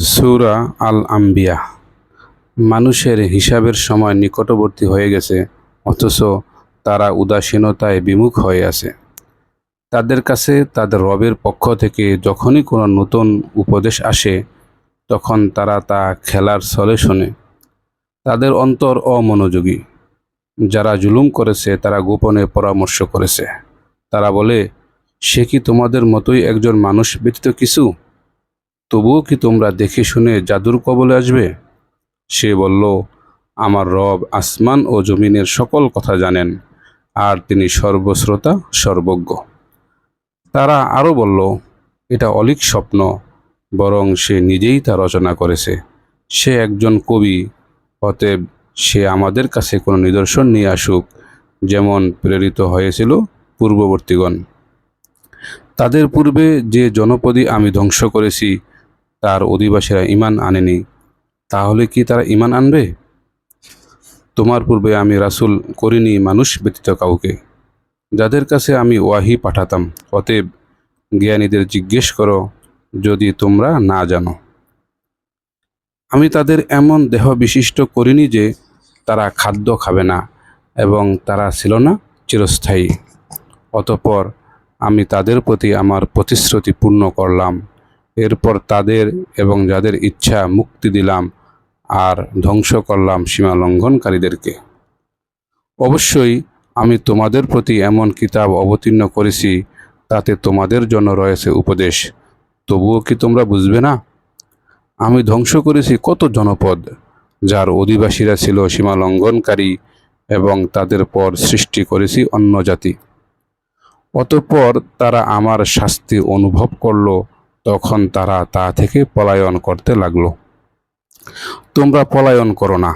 সূরা আল আম্বিয়া মানুষের হিসাবের সময় নিকটবর্তী হয়ে গেছে, অথচ তারা উদাসীনতায় বিমুখ হয়ে আছে। তাদের কাছে তাদের রবের পক্ষ থেকে যখনই কোনো নতুন উপদেশ আসে, তখন তারা তা খেলার ছলে শোনে। তাদের অন্তর অমনোযোগী। যারা জুলুম করেছে, তারা গোপনে পরামর্শ করেছে। তারা বলে, সে কি তোমাদের মতোই একজন মানুষ ব্যতীত কিছু? তবুও কি তোমরা দেখে শুনে জাদুর কবলে আসবে? সে বলল, আমার রব আসমান ও জমিনের সকল কথা জানেন, আর তিনি সর্বশ্রোতা, সর্বজ্ঞ। তারা আরও বলল, এটা অলিক স্বপ্ন, বরং সে নিজেই তা রচনা করেছে। সে একজন কবি, অতএব সে আমাদের কাছে কোনো নিদর্শন নিয়ে আসুক, যেমন প্রেরিত হয়েছিল পূর্ববর্তীগণ। তাদের পূর্বে যে জনপদই আমি ধ্বংস করেছি তার অধিবাসীরা ইমান আনেনি। তাহলে কি তারা ইমান আনবে? তোমার পূর্বে আমি রাসূল করিনি মানুষ ব্যতীত কাউকে। যাদের কাছে আমি ওয়াহি পাঠাতাম, অতএব জ্ঞানীদের জিজ্ঞেস করো যদি তোমরা না জানো। আমি তাদের এমন দেহ বিশিষ্ট করিনি যে তারা খাদ্য খাবে না এবং তারা ছিল না চিরস্থায়ী। অতপর আমি তাদের প্রতি আমার প্রতিশ্রুতি পূর্ণ করলাম। এরপর তাদের এবং যাদের ইচ্ছা মুক্তি দিলাম আর ধ্বংস করলাম সীমা লঙ্ঘনকারীদেরকে। অবশ্যই আমি তোমাদের প্রতি এমন কিতাব অবতীর্ণ করেছি, তাতে তোমাদের জন্য রয়েছে উপদেশ। তবুও কি তোমরা বুঝবে না? আমি ধ্বংস করেছি কত জনপদ, যার অধিবাসীরা ছিল সীমা লঙ্ঘনকারী এবং তাদের পর সৃষ্টি করেছি অন্য জাতি। অতঃপর তারা আমার শাস্তি অনুভব করল তখন তারা তা থেকে পলায়ন করতে লাগল। তোমরা পলায়ন করো না,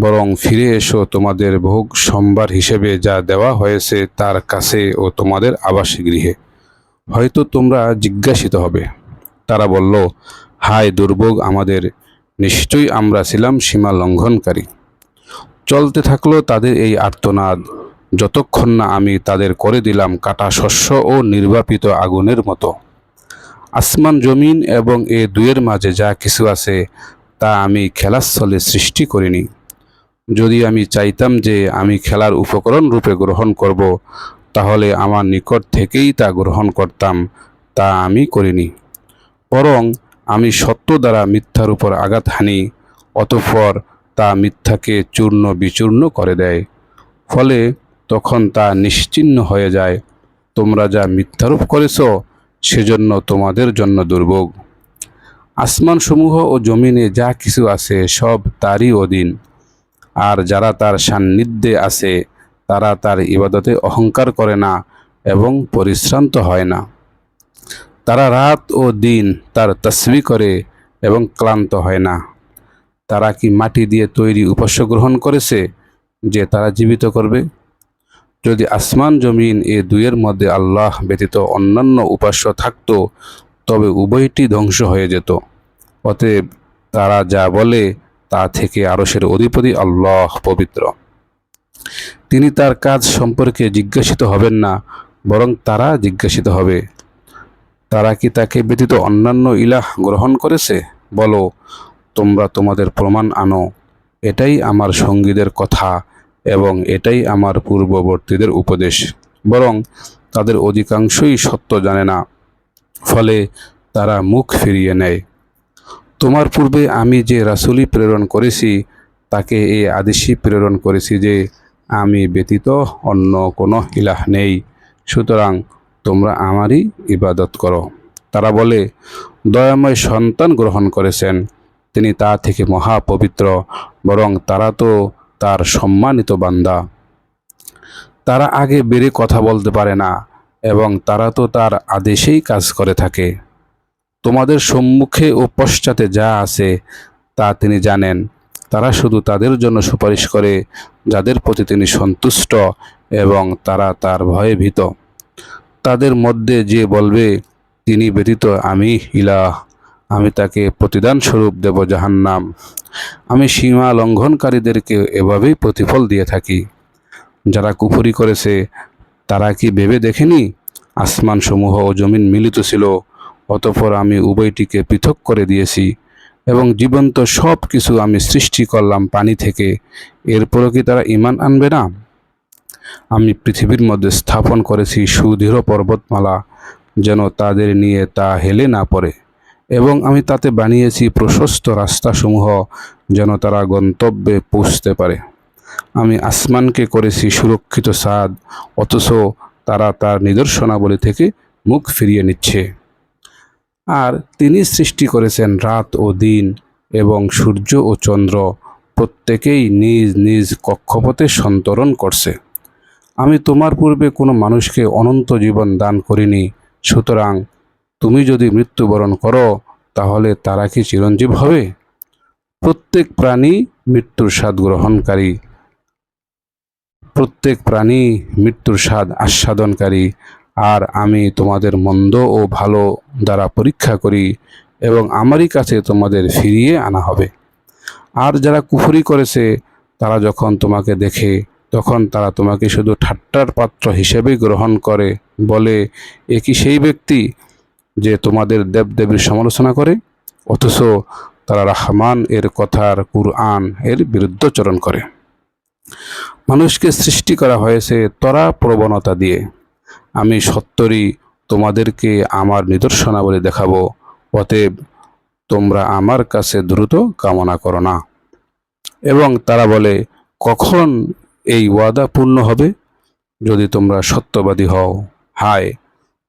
বরং ফিরে এসো তোমাদের ভোগ সম্ভার হিসেবে যা দেওয়া হয়েছে তার কাছে ও তোমাদের আবাসী গৃহে। হয়তো তোমরা জিজ্ঞাসিত হবে। তারা বলল, হায় দুর্ভোগ আমাদের, নিশ্চয়ই আমরা ছিলাম সীমা লঙ্ঘনকারী। চলতে থাকল তাদের এই আর্তনাদ, যতক্ষণ না আমি তাদের করে দিলাম কাটা শস্য ও নির্বাপিত আগুনের মতো। আসমান, জমিন এবং এ দুয়ের মাঝে যা কিছু আছে তা আমি খেলার ছলে সৃষ্টি করিনি। যদি আমি চাইতাম যে আমি খেলার উপকরণ রূপে গ্রহণ করব, তাহলে আমার নিকট থেকেই তা গ্রহণ করতাম, তা আমি করিনি। বরং আমি সত্য দ্বারা মিথ্যার উপর আঘাত হানি, অতঃপর তা মিথ্যাকে চূর্ণ বিচূর্ণ করে দেয়। ফলে তখন তা নিশ্চিহ্ন হয়ে যায়। তোমরা যা মিথ্যারূপ করেছ সেজন্য তোমাদের জন্য দুর্ভোগ। আসমানসমূহ ও জমিনে যা কিছু আছে সব তারই অধীন। আর যারা তার সান্নিধ্যে আছে, তারা তার ইবাদতে অহংকার করে না এবং পরিশ্রান্ত হয় না। তারা রাত ও দিন তার তসবি করে এবং ক্লান্ত হয় না। তারা কি মাটি দিয়ে তৈরি উপাস্য গ্রহণ করেছে, যে তারা জীবিত করবে? যদি আসমান জমিন এ দুইয়ের মধ্যে আল্লাহ ব্যতীত অন্যান্য উপাস্য থাকতো, তবে উভয়টি ধ্বংস হয়ে যেত। অতএব তারা যা বলে, তা থেকে আরশের অধিপতি আল্লাহ পবিত্র। তিনি তার কাজ সম্পর্কে জিজ্ঞাসিত হবেন না, বরং তারা জিজ্ঞাসিত হবে। তারা কি তাকে ব্যতীত অন্যান্য ইলাহ গ্রহণ করেছে? বলো, তোমরা তোমাদের প্রমাণ আনো। এটাই আমার সঙ্গীদের কথা। এবং এটাই আমার পূর্ববর্তীদের উপদেশ। বরং তাদের অধিকাংশই সত্য জানে না, ফলে তারা মুখ ফিরিয়ে নেয়। তোমার পূর্বে আমি যে রাসুলি প্রেরণ করেছি, তাকে এই আদেশই প্রেরণ করেছি যে আমি ব্যতীত অন্য কোনো ইলাহ নেই। সুতরাং তোমরা আমারই ইবাদত করো। তারা বলে, দয়াময় সন্তান গ্রহণ করেছেন। তিনি তা থেকে মহাপবিত্র। বরং তারা তো তার সম্মানিত বান্দা। তারা আগে বেড়ে কথা বলতে পারে না এবং তারা তো তার আদেশেই কাজ করে থাকে। তোমাদের সম্মুখে ও পশ্চাতে যা আছে তা তিনি জানেন। তারা শুধু তাদের জন্য সুপারিশ করে যাদের প্রতি তিনি সন্তুষ্ট এবং তারা তার ভয়ে ভীত। তাদের মধ্যে যে বলবে, তিনি ব্যতীত আমি ইলাহ। আমি তাকে প্রতিদান স্বরূপ দেব জাহান্নাম। আমি সীমা লঙ্ঘনকারীদেরকে এভাবেই প্রতিফল দিয়ে থাকি। যারা কুফরি করেছে, তারা কি ভেবে দেখেনি? আসমানসমূহ ও জমিন মিলিত ছিল, অতঃপর আমি উভয়টিকে পৃথক করে দিয়েছি এবং জীবন্ত সব কিছু আমি সৃষ্টি করলাম পানি থেকে। এরপরও কি তারা ইমান আনবে না? আমি পৃথিবীর মধ্যে স্থাপন করেছি সুদৃঢ় পর্বতমালা, যেন তাদের নিয়ে তা হেলে না পড়ে। এবং আমি তাতে বানিয়েছি প্রশস্ত রাস্তাসমূহ যেন তারা গন্তব্যে পৌঁছতে পারে। আমি আসমানকে করেছি সুরক্ষিত সাদ, অথচ তারা তার নিদর্শনাবলী থেকে মুখ ফিরিয়ে নিচ্ছে। আর তিনি সৃষ্টি করেছেন রাত ও দিন এবং সূর্য ও চন্দ্র প্রত্যেকেই নিজ নিজ কক্ষপথে সন্তরণ করছে। আমি তোমার পূর্বে কোনো মানুষকে অনন্ত জীবন দান করিনি, সুতরাং তুমি যদি মৃত্যুবরণ করো, তাহলে তারা কি চিরঞ্জীব হবে? প্রত্যেক প্রাণী মৃত্যুর স্বাদ গ্রহণকারী। প্রত্যেক প্রাণী মৃত্যুর স্বাদ আস্বাদনকারী। আর আমি তোমাদের মন্দ ও ভালো দ্বারা পরীক্ষা করি এবং আমারই কাছে তোমাদের ফিরিয়ে আনা হবে। আর যারা কুফরি করেছে, তারা যখন তোমাকে দেখে, তখন তারা তোমাকে শুধু ঠাট্টার পাত্র হিসেবেই গ্রহণ করে, বলে, এ কি সেই ব্যক্তি? যে তোমাদের দেবদেবীর সমালোচনা করে, অথচ তারা রাহমান এর কথার কুরআন এর বিরুদ্ধচরণ করে। মানুষকে সৃষ্টি করা হয়েছে তরা প্রবণতা দিয়ে। আমি সত্তরই তোমাদেরকে আমার নিদর্শনাবলী দেখাবো, অতএব তোমরা আমার কাছে দ্রুত কামনা করো না। এবং তারা বলে, কখন এই ওয়াদা পূর্ণ হবে? যদি তোমরা সত্যবাদী হও। হায়,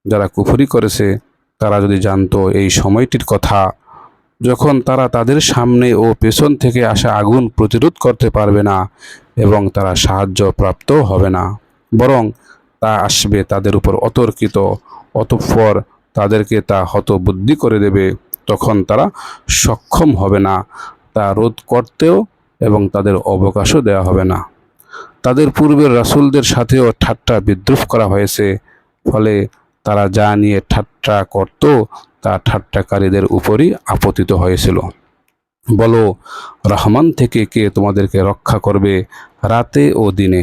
যারা কুফরি করেছে তারা যদি জানতো এই সময়টির কথা, যখন তারা তাদের সামনে ও পেছন থেকে আসা আগুন প্রতিরোধ করতে পারবে না এবং তারা সাহায্য প্রাপ্তও হবে না, বরং তা আসবে তাদের উপর অতর্কিত, অতঃপর তাদেরকে তা হতবুদ্ধি করে দেবে। তখন তারা সক্ষম হবে না, তা রোধ করতেও এবং তাদের অবকাশও দেওয়া হবে না। তাদের পূর্বের রাসূলদের সাথেও ঠাট্টা বিদ্রুপ করা হয়েছে, ফলে তারা যা নিয়ে ঠাট্টা করত, তা ঠাট্টাকারীদের উপরই আপতিত হয়েছিল। বলো, রহমান থেকে কে তোমাদেরকে রক্ষা করবে রাতে ও দিনে?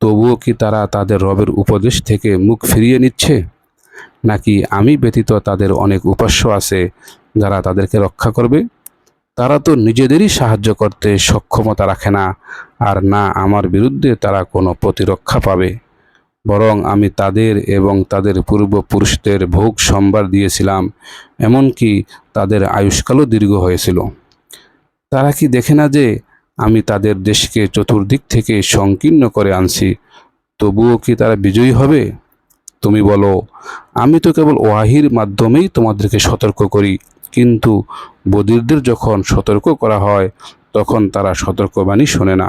তবুও কি তারা তাদের রবের উপদেশ থেকে মুখ ফিরিয়ে নিচ্ছে? নাকি আমি ব্যতীত তাদের অনেক উপাস্য আছে যারা তাদেরকে রক্ষা করবে? তারা তো নিজেদেরই সাহায্য করতে সক্ষমতা রাখে না, আর না আমার বিরুদ্ধে তারা কোনো প্রতিরক্ষা পাবে। বরং আমি তাদের এবং তাদের পূর্বপুরুষদের ভোগ সম্ভার দিয়েছিলাম, এমনকি তাদের আয়ুষ্কালও দীর্ঘ হয়েছিল। তারা কি দেখে না যে আমি তাদের দেশকে চতুর্দিক থেকে সংকীর্ণ করে আনছি, তবুও কি তারা বিজয়ী হবে? তুমি বলো, আমি তো কেবল ওয়াহির মাধ্যমেই তোমাদেরকে সতর্ক করি, কিন্তু বদিরদের যখন সতর্ক করা হয়, তখন তারা সতর্কবাণী শোনে না।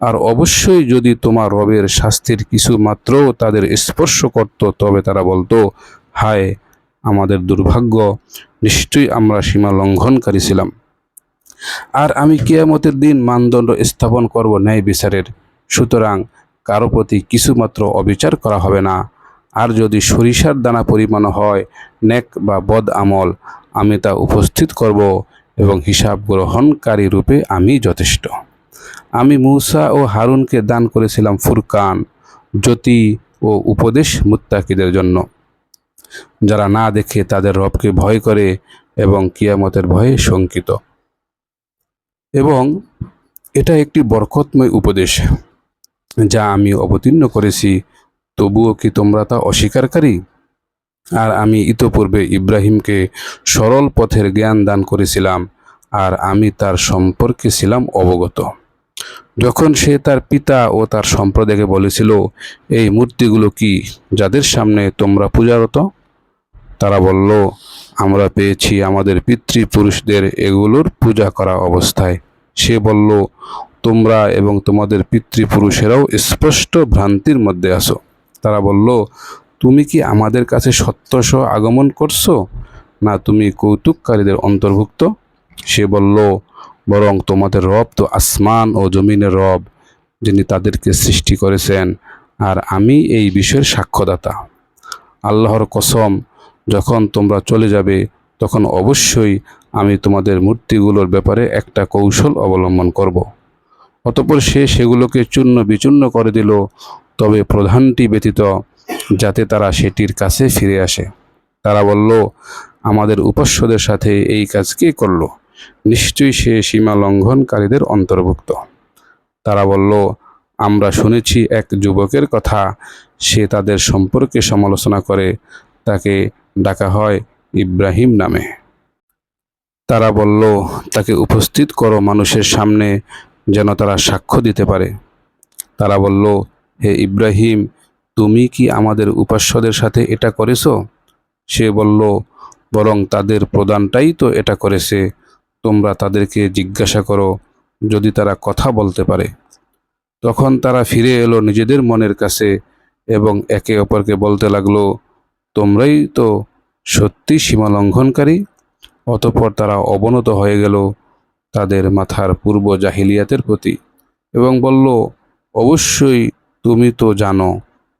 আর অবশ্যই যদি তোমার রবের শাস্তির কিছু মাত্র তাদের স্পর্শ করত, তবে তারা বলতো, হায়, আমাদের দুর্ভাগ্য, নিশ্চয়ই আমরা সীমা লঙ্ঘনকারী ছিলাম। আর আমি কেয়ামতের দিন মানদণ্ড স্থাপন করব ন্যায় বিচারের। সুতরাং কারও প্রতি কিছুমাত্র অবিচার করা হবে না। আর যদি সরিষার দানা পরিমাণ হয়, নেক বা বদ আমল, আমি তা উপস্থিত করব এবং হিসাব গ্রহণকারী রূপে আমি যথেষ্ট। আমি মূসা ও হারুনকে দান করেছিলাম ফুরকান, জ্যোতি ও উপদেশ মুত্তাকিদের জন্য। যারা না দেখে তাদের রবকে ভয় করে এবং কিয়ামতের ভয়ে শঙ্কিত। এবং এটা একটি বরকতময় উপদেশ যা আমি অবতীর্ণ করেছি। তবুও কি তোমরা তা অস্বীকারী? আর আমি ইতোপূর্বে ইব্রাহিমকে সরল পথের জ্ঞান দান করেছিলাম, আর আমি তার সম্পর্কে ছিলাম অবগত। যখন সে তার পিতা ও তার সম্প্রদায়কে বলেছিল, এই মূর্তিগুলো কি যাদের সামনে তোমরা পূজারত? তারা বলল, আমরা পেয়েছি আমাদের পিতৃপুরুষদের এগুলোর পূজা করা অবস্থায়। সে বলল, তোমরা এবং তোমাদের পিতৃপুরুষেরাও স্পষ্ট ভ্রান্তির মধ্যে আসো তারা বলল, তুমি কি আমাদের কাছে সত্যসহ আগমন করছ? না, তুমি কৌতুককারীদের অন্তর্ভুক্ত? সে বলল বরং তোমাদের রব তো আসমান ও জমিনের রব, যিনি তাদেরকে সৃষ্টি করেছেন, আর আমি এই বিষয়ের সাক্ষ্যদাতা। আল্লাহর কসম, যখন তোমরা চলে যাবে, তখন অবশ্যই আমি তোমাদের মূর্তিগুলোর ব্যাপারে একটা কৌশল অবলম্বন করব। অতপর সে সেগুলোকে চূর্ণ বিচূর্ণ করে দিল, তবে প্রধানটি ব্যতীত, যাতে তারা সেটির কাছে ফিরে আসে। তারা বলল, আমাদের উপাস্যদের সাথে এই কাজ কে করল? নিশ্চয়ই সে সীমা লঙ্ঘনকারীদের অন্তর্ভুক্ত। তারা বলল, আমরা শুনেছি এক যুবকের কথা। সে তাদের সম্পর্কে সমালোচনা করে। তাকে ডাকা হয় ইব্রাহিম নামে। তারা বলল, তাকে উপস্থিত করো মানুষের সামনে যেন তারা সাক্ষ্য দিতে পারে। তারা বলল, হে ইব্রাহিম, তুমি কি আমাদের উপাস্যদের সাথে এটা করেছ? সে বলল, বরং তাদের প্রদানটাই তো এটা করেছে। তোমরা তাদেরকে জিজ্ঞাসা করো, যদি তারা কথা বলতে পারে। তখন তারা ফিরে এলো নিজেদের মনের কাছে এবং একে অপরকে বলতে লাগল, তোমরাই তো সত্যি সীমা লঙ্ঘনকারী অতঃপর তারা অবনত হয়ে গেল তাদের মাথার পূর্ব জাহিলিয়াতের প্রতি। এবং বলল, অবশ্যই তুমি তো জানো,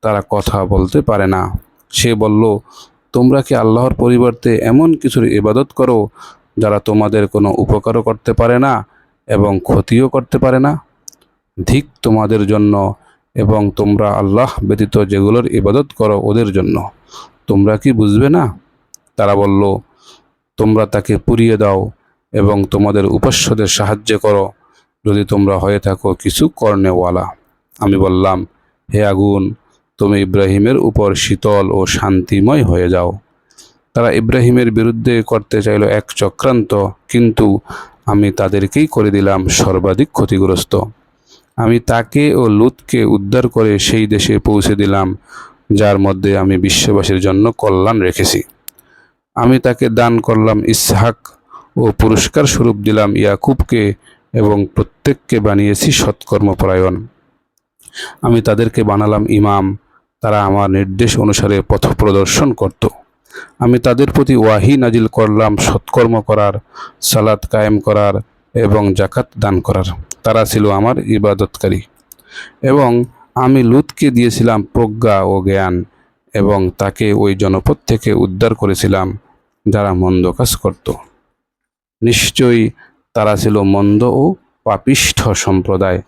তারা কথা বলতে পারে না। সে বলল, তোমরা কি আল্লাহর পরিবর্তে এমন কিছুর ইবাদত করো যারা তোমাদের কোনো উপকারও করতে পারে না এবং ক্ষতিও করতে পারে না ধিক তোমাদের জন্য এবং তোমরা আল্লাহ ব্যতীত যেগুলোর ইবাদত করো ওদের জন্য। তোমরা কি বুঝবে না? তারা বলল, তোমরা তাকে পুড়িয়ে দাও এবং তোমাদের উপাস্যদের সাহায্য করো। যদি তোমরা হয়ে থাকো কিছু কর্ণেওয়ালা। আমি বললাম, হে আগুন, তুমি ইব্রাহিমের উপর শীতল ও শান্তিময় হয়ে যাও। তারা ইব্রাহিমের বিরুদ্ধে করতে চাইল এক চক্রান্ত, কিন্তু আমি তাদেরকেই করে দিলাম সর্বাধিক ক্ষতিগ্রস্ত। আমি তাকে ও লুতকে উদ্ধার করে সেই দেশে পৌঁছে দিলাম, যার মধ্যে আমি বিশ্ববাসীর জন্য কল্যাণ রেখেছি। আমি তাকে দান করলাম ইসহাক ও পুরস্কার স্বরূপ দিলাম ইয়াকুবকে এবং প্রত্যেককে বানিয়েছি সৎকর্মপরায়ণ। আমি তাদেরকে বানালাম ইমাম, তারা আমার নির্দেশ অনুসারে পথ প্রদর্শন করত। আমি তাদের প্রতি ওয়াহি নাজিল করলাম, সৎকর্ম করার, সালাত কায়েম করার এবং জাকাত দান করার। তারা ছিল আমার ইবাদতকারী। এবং আমি লুতকে দিয়েছিলাম প্রজ্ঞা ও জ্ঞান এবং তাকে ওই জনপদ থেকে উদ্ধার করেছিলাম যারা মন্দ কাজ করত। নিশ্চয়ই তারা ছিল মন্দ ও পাপিষ্ঠ সম্প্রদায়।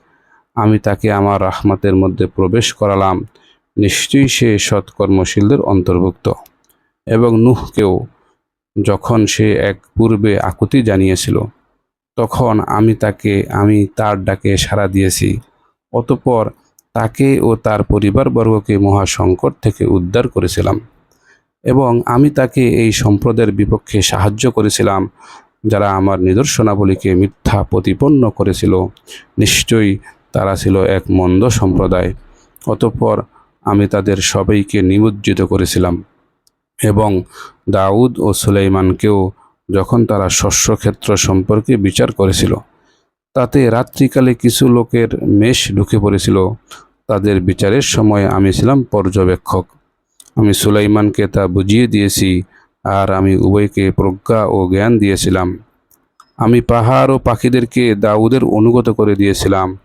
আমি তাকে আমার রাহমাতের মধ্যে প্রবেশ করালাম। নিশ্চয়ই সে সৎকর্মশীলদের অন্তর্ভুক্ত। এবং নুহকেও যখন সে এক পূর্বে আকুতি জানিয়েছিল, তখন আমি তাকে, আমি তার ডাকে সাড়া দিয়েছি। অতপর তাকে ও তার পরিবারবর্গকে মহাসংকট থেকে উদ্ধার করেছিলাম এবং আমি তাকে এই সম্প্রদায়ের বিপক্ষে সাহায্য করেছিলাম, যারা আমার নিদর্শনাবলীকে মিথ্যা প্রতিপন্ন করেছিল। নিশ্চয়ই তারা ছিল এক মন্দ সম্প্রদায়। অতঃপর আমি তাদের সবাইকে নিমজ্জিত করেছিলাম। এবং দাউদ ও সুলাইমানকেও যখন তারা শস্যক্ষেত্র সম্পর্কে বিচার করেছিল, তাতে রাত্রিকালে কিছু লোকের মেষ ঢুকে পড়েছিল। তাদের বিচারের সময় আমি ছিলাম পর্যবেক্ষক। আমি সুলাইমানকে তা বুঝিয়ে দিয়েছি আর আমি উভয়কে প্রজ্ঞা ও জ্ঞান দিয়েছিলাম। আমি পাহাড় ও পাখিদেরকে দাউদের অনুগত করে দিয়েছিলাম।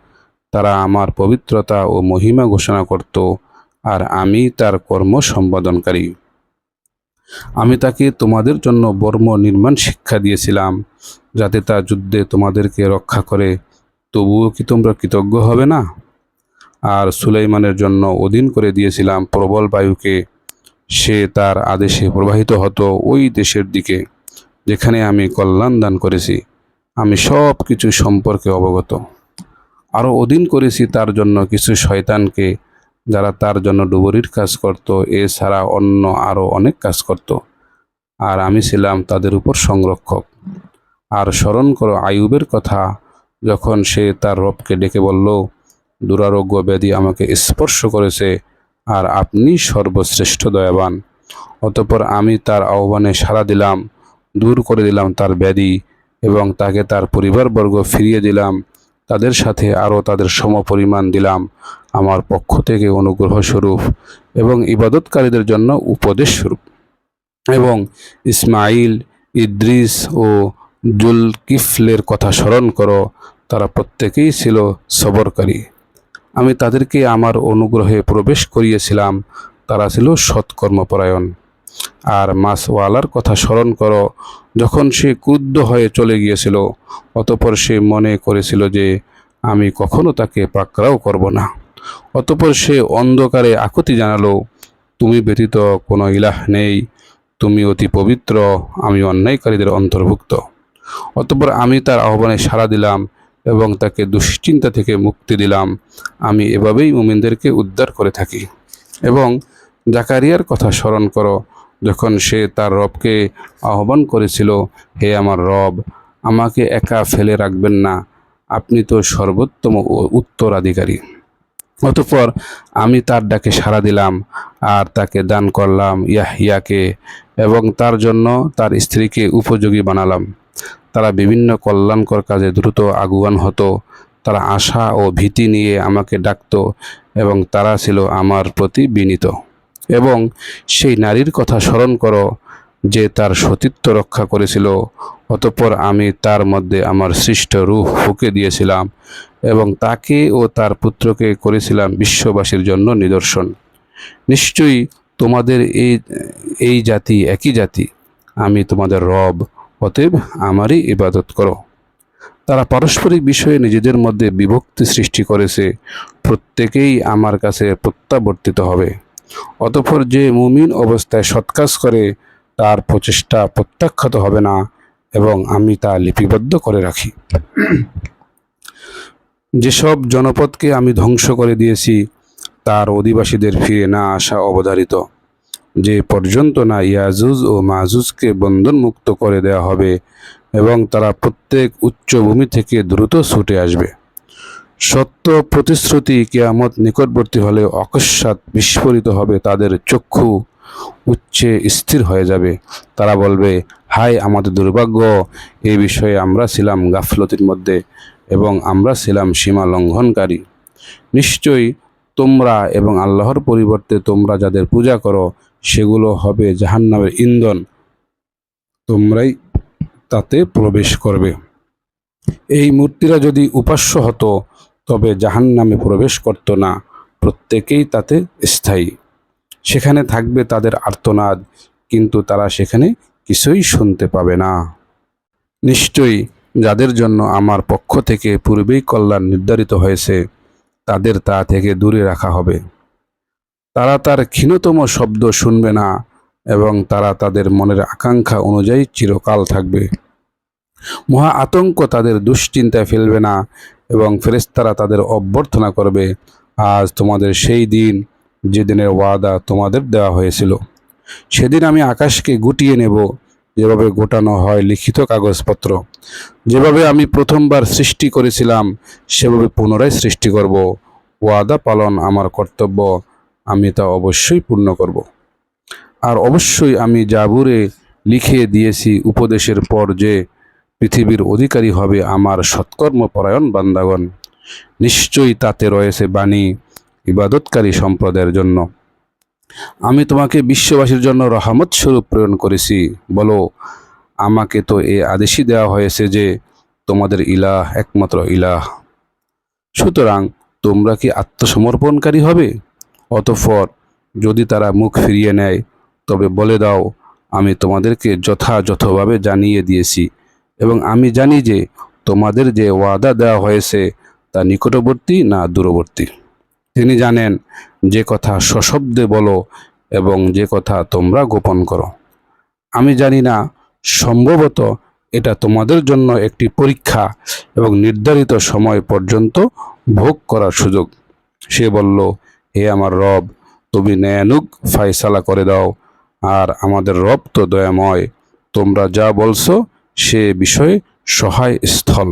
তারা আমার পবিত্রতা ও মহিমা ঘোষণা করত আর আমি তার কর্ম সম্পাদনকারী। আমি তাকে তোমাদের জন্য বর্ম নির্মাণ শিক্ষা দিয়েছিলাম, যাতে তা যুদ্ধে তোমাদেরকে রক্ষা করে। তবুও কি তোমরা কৃতজ্ঞ হবে না? আর সুলাইমানের জন্য অধীন করে দিয়েছিলাম প্রবল বায়ুকে। সে তার আদেশে প্রবাহিত হতো ওই দেশের দিকে, যেখানে আমি কল্যাণ দান করেছি। আমি সব কিছু সম্পর্কে অবগত। আরও অধীন করেছি তার জন্য কিছু শয়তানকে যারা তার জন্য ডুবরির কাজ করত, এছাড়া অন্য আরও অনেক কাজ করত। আর আমি ছিলাম তাদের উপর সংরক্ষক। আর স্মরণ করো আয়ুবের কথা, যখন সে তার রবকে ডেকে বলল, দুরারোগ্য ব্যাধি আমাকে স্পর্শ করেছে, আর আপনি সর্বশ্রেষ্ঠ দয়াবান। অতঃপর আমি তার আহ্বানে সাড়া দিলাম, দূর করে দিলাম তার ব্যাধি এবং তাকে তার পরিবারবর্গ ফিরিয়ে দিলাম তাদের সাথে আরও তাদের সমপরিমাণ দিলাম। আমার পক্ষ থেকে অনুগ্রহ স্বরূপ এবং ইবাদতকারীদের জন্য উপদেশ স্বরূপ। এবং ইসমাইল ইদ্রিস ও জুলকিফলের কথা স্মরণ করো, তারা প্রত্যেকেই ছিল সবরকারী। আমি তাদেরকে আমার অনুগ্রহে প্রবেশ করিয়েছিলাম, তারা ছিল সৎকর্মপরায়ণ। আর মাসওয়ালার কথা স্মরণ করো, যখন সে ক্রুদ্ধ হয়ে চলে গিয়েছিল, অতপর সে মনে করেছিল যে আমি কখনো তাকে পাকড়াও করব না। অতপর সে অন্ধকারে আকুতি জানালো, তুমি ব্যতীত কোনো ইলাহ নেই, তুমি অতি পবিত্র, আমি অন্যায়কারীদের অন্তর্ভুক্ত। অতপর আমি তার আহ্বানে সাড়া দিলাম এবং তাকে দুশ্চিন্তা থেকে মুক্তি দিলাম। আমি এভাবেই মুমিনদেরকে উদ্ধার করে থাকি। এবং জাকারিয়ার কথা স্মরণ করো যখন সে তার রবকে আহ্বান করেছিল, হে আমার রব, আমাকে একা ফেলে রাখবেন না। আপনি তো সর্বোত্তম উত্তরাধিকারী। অতঃপর আমি তার ডাকে সাড়া দিলাম আর তাকে দান করলাম ইয়াহিয়াকে এবং তার জন্য তার স্ত্রীকে উপযোগী বানালাম। তারা বিভিন্ন কল্যাণকর কাজে দ্রুত আগুয়ান হতো। তারা আশা ও ভীতি নিয়ে আমাকে ডাকতো এবং তারা ছিল আমার প্রতি বিনীত। এবং সেই নারীর কথা স্মরণ করো যে তার সতীত্ব রক্ষা করেছিল। অতঃপর আমি তার মধ্যে আমার সৃষ্ট রূহ ফুঁকে দিয়েছিলাম এবং তাকে ও তার পুত্রকে করেছিলাম বিশ্ববাসীর জন্য নিদর্শন। নিশ্চয়ই তোমাদের এই এই জাতি একই জাতি। আমি তোমাদের রব, অতএব আমারই ইবাদত করো। তারা পারস্পরিক বিষয়ে নিজেদের মধ্যে বিভক্তি সৃষ্টি করেছে। প্রত্যেকেই আমার কাছে প্রত্যাবর্তিত হবে। অতঃপর যে মুমিন অবস্থায় সৎকাজ করে, তার প্রচেষ্টা প্রত্যাখ্যাত হবে না এবং আমি তা লিপিবদ্ধ করে রাখি। যেসব জনপদকে আমি ধ্বংস করে দিয়েছি, তার অধিবাসীদের ফিরে না আসা অবধারিত। যে পর্যন্ত না ইয়াজুজ ও মাজুজকে বন্ধনমুক্ত করে দেওয়া হবে এবং তারা প্রত্যেক উচ্চভূমি থেকে দ্রুত ছুটে আসবে। সত্য প্রতিশ্রুতি কেয়ামত নিকটবর্তী হলে অকস্মাৎ বিস্ফোরিত হবে তাদের চক্ষু উচ্চে স্থির হয়ে যাবে। তারা বলবে, হায় আমাদের দুর্ভাগ্য এই বিষয়ে আমরা ছিলাম গাফলতির মধ্যে এবং আমরা ছিলাম সীমা লঙ্ঘনকারী। নিশ্চয়ই তোমরা এবং আল্লাহর পরিবর্তে তোমরা যাদের পূজা করো, সেগুলো হবে জাহান্নামের ইন্ধন। তোমরাই তাতে প্রবেশ করবে। এই মূর্তিরা যদি উপাস্য হতো তবে জাহান্নামে প্রবেশ করত না। প্রত্যেকেই তাতে স্থায়ী। সেখানে থাকবে তাদের আর্তনাদ, কিন্তু তারা সেখানে কিছুই শুনতে পাবে না। নিশ্চয়ই যাদের জন্য আমার পক্ষ থেকে পূর্বেই কল্যাণ নির্ধারিত হয়েছে, তাদের তা থেকে দূরে রাখা হবে। তারা তার ক্ষীণতম শব্দ শুনবে না এবং তারা তাদের মনের আকাঙ্ক্ষা অনুযায়ী চিরকাল থাকবে। মহা আতঙ্ক তাদের দুশ্চিন্তায় ফেলবে না এবং ফেরেস্তারা তাদের অভ্যর্থনা করবে, আজ তোমাদের সেই দিন যেদিনের ওয়াদা তোমাদের দেওয়া হয়েছিল। সেদিন আমি আকাশকে গুটিয়ে নেব, যেভাবে গোটানো হয় লিখিত কাগজপত্র। যেভাবে আমি প্রথমবার সৃষ্টি করেছিলাম, সেভাবে পুনরায় সৃষ্টি করব। ওয়াদা পালন আমার কর্তব্য, আমি তা অবশ্যই পূর্ণ করব। আর অবশ্যই আমি জাবুরে লিখে দিয়েছি উপদেশের পর যে পৃথিবীর অধিকারী হবে আমার সৎকর্মপরায়ণ বান্দাগণ। নিশ্চয়ই তাতে রয়েছে বাণী, ইবাদতকারী সম্প্রদায়ের জন্য। আমি তোমাকে বিশ্ববাসীর জন্য রহমত স্বরূপ প্রেরণ করেছি। বলো, আমাকে তো এ আদেশই দেওয়া হয়েছে যে তোমাদের ইলাহ একমাত্র ইলাহ। সুতরাং তোমরা কি আত্মসমর্পণকারী হবে? অতঃপর যদি তারা মুখ ফিরিয়ে নেয়, তবে বলে দাও, আমি তোমাদেরকে যথাযথভাবে জানিয়ে দিয়েছি। এবং আমি জানি যে তোমাদের যে ওয়াদা দেওয়া হয়েছে তা নিকটবর্তী না দূরবর্তী। তিনি জানেন, যে কথা সশব্দে বলো এবং যে কথা তোমরা গোপন করো। আমি জানি না, সম্ভবত এটা তোমাদের জন্য একটি পরীক্ষা এবং নির্ধারিত সময় পর্যন্ত ভোগ করার সুযোগ। সে বলল, হে আমার রব, তুমি ন্যায়ানুক ফায়সালা করে দাও, আর আমাদের রব তো দয়াময়। তোমরা যা বলছো সে বিষয়ে সহায় স্থল